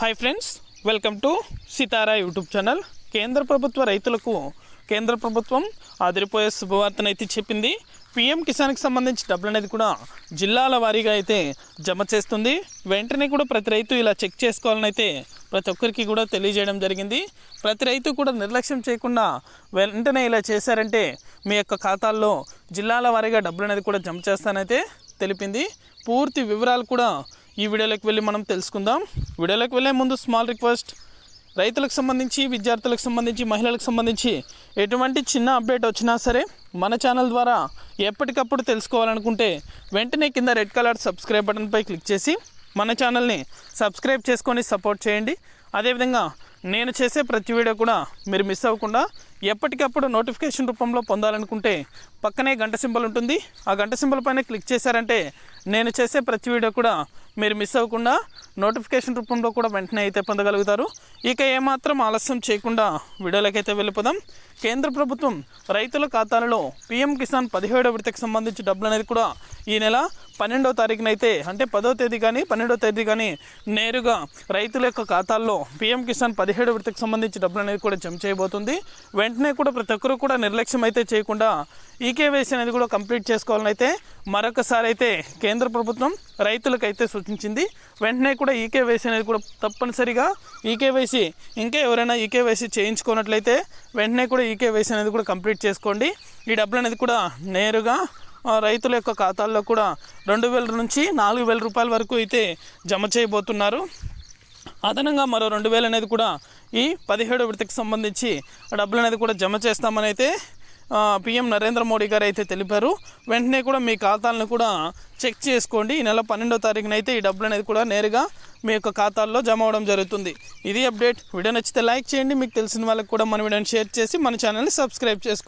Hi friends welcome to Sitara YouTube channel కేంద్ర ప్రభుత్వ రైతులకు కేంద్ర ప్రభుత్వం ఆదిరిపోయే శుభవార్తనైతే చెప్పింది. పిఎం కిసాన్కి సంబంధించి డబ్బులు అనేది కూడా జిల్లాల వారీగా అయితే జమ చేస్తుంది. వెంటనే కూడా ప్రతి రైతు ఇలా చెక్ చేసుకోవాలని అయితే ప్రతి ఒక్కరికి కూడా తెలియజేయడం జరిగింది. ప్రతి రైతు కూడా నిర్లక్ష్యం చేయకుండా వెంటనే ఇలా చేశారంటే మీ యొక్క ఖాతాల్లో జిల్లాల వారీగా డబ్బులు అనేది కూడా జమ చేస్తానైతే తెలిపింది. పూర్తి వివరాలు కూడా ఈ వీడియోలోకి వెళ్ళి మనం తెలుసుకుందాం. వీడియోలోకి వెళ్ళే ముందు స్మాల్ రిక్వెస్ట్ రైతులకు సంబంధించి విద్యార్థులకు సంబంధించి మహిళలకు సంబంధించి ఎటువంటి చిన్న అప్డేట్ వచ్చినా సరే మన ఛానల్ ద్వారా ఎప్పటికప్పుడు తెలుసుకోవాలనుకుంటే వెంటనే కింద రెడ్ కలర్ సబ్స్క్రైబ్ బటన్పై క్లిక్ చేసి మన ఛానల్ని సబ్స్క్రైబ్ చేసుకొని సపోర్ట్ చేయండి. అదేవిధంగా నేను చేసే ప్రతి వీడియో కూడా మీరు మిస్ అవ్వకుండా ఎప్పటికప్పుడు నోటిఫికేషన్ రూపంలో పొందాలనుకుంటే పక్కనే గంట సింబల్ ఉంటుంది. ఆ గంట సింబల్ పైన క్లిక్ చేశారంటే నేను చేసే ప్రతి వీడియో కూడా మీరు మిస్ అవ్వకుండా నోటిఫికేషన్ రూపంలో కూడా వెంటనే అయితే పొందగలుగుతారు. ఇక ఏమాత్రం ఆలస్యం చేయకుండా వీడియోలోకి వెళ్ళిపోదాం. కేంద్ర ప్రభుత్వం రైతుల ఖాతాలలో పీఎం కిసాన్ పదిహేడో విడతకు సంబంధించి డబ్బులు అనేది కూడా ఈ నెల పన్నెండవ తారీఖున అయితే అంటే పదో తేదీ కానీ పన్నెండవ తేదీ కానీ నేరుగా రైతుల యొక్క ఖాతాల్లో పీఎం కిసాన్ పదిహేడో విడతకు సంబంధించి డబ్బులు అనేది కూడా జమ చేయబోతుంది. వెంటనే కూడా ప్రతి ఒక్కరు కూడా నిర్లక్ష్యం అయితే చేయకుండా ఈకేవైసీ అనేది కూడా కంప్లీట్ చేసుకోవాలని అయితే మరొకసారి అయితే కేంద్ర ప్రభుత్వం రైతులకైతే సూచించింది. వెంటనే కూడా ఈకేవైసీ అనేది కూడా తప్పనిసరిగా ఈ కేవైసీ ఇంకా ఎవరైనా ఈ కేవైసీ చేయించుకున్నట్లయితే వెంటనే కూడా ఈ కేవైసీ అనేది కూడా కంప్లీట్ చేసుకోండి. ఈ డబ్బులు అనేది కూడా నేరుగా రైతుల యొక్క ఖాతాల్లో కూడా రెండు వేల నుంచి నాలుగు వేల రూపాయల వరకు అయితే జమ చేయబోతున్నారు. అదనంగా మరో రెండు వేలు అనేది కూడా ఈ పదిహేడు విడతకి సంబంధించి డబ్బులు అనేది కూడా జమ చేస్తామని అయితే పిఎం నరేంద్ర మోడీ గారు అయితే తెలిపారు. వెంటనే కూడా మీ ఖాతాలను కూడా చెక్ చేసుకోండి. ఈ నెల పన్నెండో తారీఖున అయితే ఈ డబ్బులు అనేది కూడా నేరుగా మీ యొక్క ఖాతాల్లో జమ అవడం జరుగుతుంది. ఇది అప్డేట్. వీడియో నచ్చితే లైక్ చేయండి. మీకు తెలిసిన వాళ్ళకి కూడా మన వీడియోని షేర్ చేసి మన ఛానల్ని సబ్స్క్రైబ్ చేసుకోండి.